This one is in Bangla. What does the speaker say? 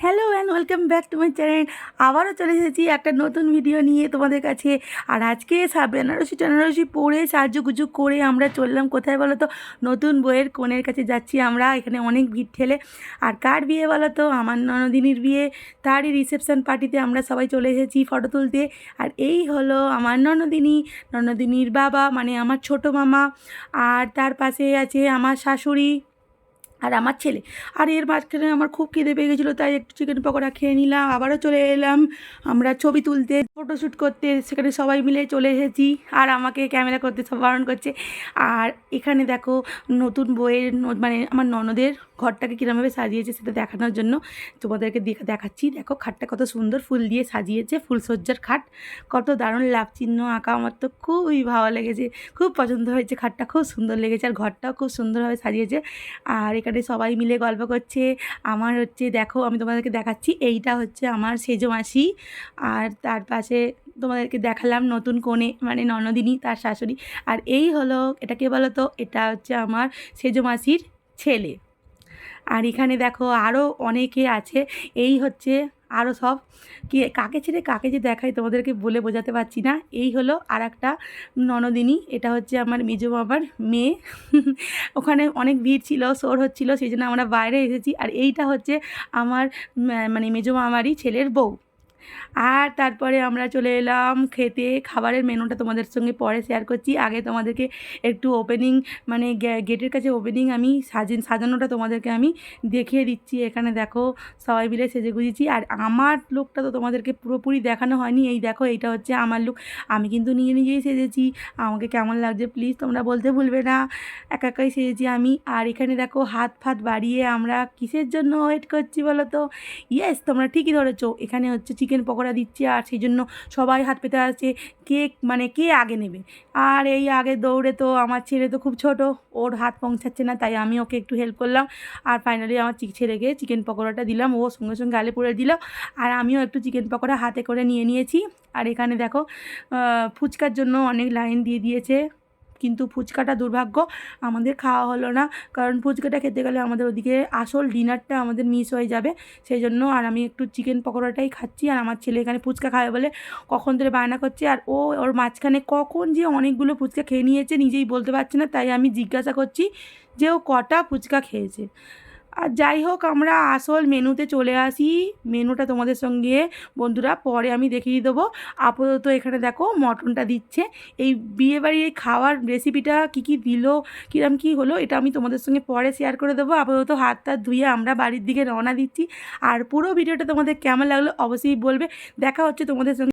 Hello and welcome back to my channel আবারও চলে এসেছি একটা নতুন ভিডিও নিয়ে তোমাদের কাছে। আর আজকে বেনারসি টেনারসি পরে সাজুগুজু করে আমরা চললাম কোথায় বলো তো নতুন বইয়ের কোণের কাছে যাচ্ছি আমরা, এখানে অনেক ভিড় ঠেলে। আর কার বিয়ে বলো তো আমার ননদিনীর বিয়ে। তারই রিসেপশন পার্টিতে আমরা সবাই চলে এসেছি ফটো তুলতে। আর এই হলো আমার ননদিনী। ননদিনীর বাবা মানে আমার ছোট মামা। আর তার পাশে আছে আমার শাশুড়ি। আর আমার ছেলে। আর এর মাঝখানে আমার খুব খিদে পেয়ে গেছিল, তাই একটু চিকেন পকোড়া খেয়ে নিলাম, আবারও চলে এলাম। আমরা ছবি তুলতে ফটোশ্যুট করতে, সেখানে সবাই মিলে চলে এসেছি। আর আমাকে ক্যামেরা করতে সব বারণ করছে। আর এখানে দেখো, নতুন বইয়ের মানে আমার ননদের ঘরটাকে কীরমভাবে সাজিয়েছে সেটা দেখানোর জন্য তোমাদেরকে দেখা, দেখাচ্ছি। দেখো, খাটটা কত সুন্দর ফুল দিয়ে সাজিয়েছে, ফুলসজ্জার খাট। কত দারুণ লাভ চিহ্ন আঁকা, আমার তো খুবই ভালো লেগেছে। খুব পছন্দ হয়েছে খাটটা, খুব সুন্দর লেগেছে, আর ঘরটাও খুব সুন্দরভাবে সাজিয়েছে। আর এখানে সবাই মিলে গল্প করছে। আমার হচ্ছে, দেখো, আমি তোমাদেরকে দেখাচ্ছি, এইটা হচ্ছে আমার সেজো মাসি। আর তার পাশে তোমাদেরকে দেখালাম নতুন কোণে মানে ননদিনী, তার শাশুড়ি। আর এই হলো, এটা কে বলো তো এটা হচ্ছে আমার সেজো মাসির ছেলে। আর এখানে দেখো আরও অনেকে আছে। এই হচ্ছে আরও সব কে, কাকে ছেড়ে কাকে যে দেখাই তোমাদেরকে বলে বোঝাতে পারছি না। এই হলো আর একটা ননদিনী, এটা হচ্ছে আমার মেজো বাবার মেয়ে। ওখানে অনেক ভিড় ছিল, শোর হচ্ছিল, সেই জন্য আমরা বাইরে এসেছি। আর এইটা হচ্ছে আমার মানে মেজো মামারই ছেলের বউ। আর তারপরে আমরা চলে এলাম খেতে। খাবারের মেনুটা তোমাদের সঙ্গে পরে শেয়ার করছি। আগে তোমাদেরকে একটু ওপেনিং মানে গেটের কাছে ওপেনিং আমি সাজিন, সাজানোটা তোমাদেরকে আমি দেখিয়ে দিচ্ছি। এখানে দেখো সবাই মিলে সেজে গুজেছি। আর আমার লুকটা তো তোমাদেরকে পুরোপুরি দেখানো হয়নি। এই দেখো এইটা হচ্ছে আমার লুক আমি কিন্তু নিজে নিজেই সেজেছি। আমাকে কেমন লাগছে প্লিজ তোমরা বলতে ভুলবে না। একা একাই সেজেছি আমি। আর এখানে দেখো হাত ফাত বাড়িয়ে আমরা কিসের জন্য ওয়েট করছি বলো তো? ইয়েস তোমরা ঠিকই ধরেছো। এখানে হচ্ছে চিকেন পকোড়া দিচ্ছে আর সেই জন্য সবাই হাত পেতে আসছে। কে মানে কে আগে নেবে? আর এই আগে দৌড়ে তো আমার ছেলে তো খুব ছোট, ওর হাত পৌঁছাচ্ছে না, তাই আমি ওকে একটু হেল্প করলাম। আর ফাইনালি আমার ছেলেকে চিকেন পকোড়াটা দিলাম, ও সঙ্গে সঙ্গে গালে পুড়ে দিল। আর আমিও একটু চিকেন পকোড়া হাতে করে নিয়ে নিয়েছি। আর এখানে দেখো ফুচকার জন্য অনেক লাইন দিয়ে দিয়েছে। কিন্তু ফুচকাটা দুর্ভাগ্য আমাদের খাওয়া হলো না। কারণ ফুচকাটা খেতে গেলে আমাদের ওদিকে আসল ডিনারটা আমাদের মিস হয়ে যাবে। সেই জন্য আর আমি একটু চিকেন পকোড়াটাই খাচ্ছি। আর আমার ছেলে এখানে ফুচকা খাবে বলে কখন ধরে বায়না করছে। আর ও ওর মাঝখানে কখন যে অনেকগুলো ফুচকা খেয়ে নিয়েছে নিজেই বলতে পারছে না। তাই আমি জিজ্ঞাসা করছি যে ও কটা ফুচকা খেয়েছে? আর যাই হোক, আমরা আসল মেনুতে চলে আসি। মেনুটা তোমাদের সঙ্গে, বন্ধুরা, পরে আমি দেখিয়ে দেবো। আপাতত এখানে দেখো, মটনটা দিচ্ছে। এই বিয়েবাড়ির এই খাওয়ার রেসিপিটা কী কী দিল, কীরম কী হলো, এটা আমি তোমাদের সঙ্গে পরে শেয়ার করে দেবো। আপাতত হাত টাত ধুয়ে আমরা বাড়ির দিকে রওনা দিচ্ছি। আর পুরো ভিডিওটা তোমাদের কেমন লাগল, অবশ্যই বলবে। দেখা হচ্ছে তোমাদের সঙ্গে।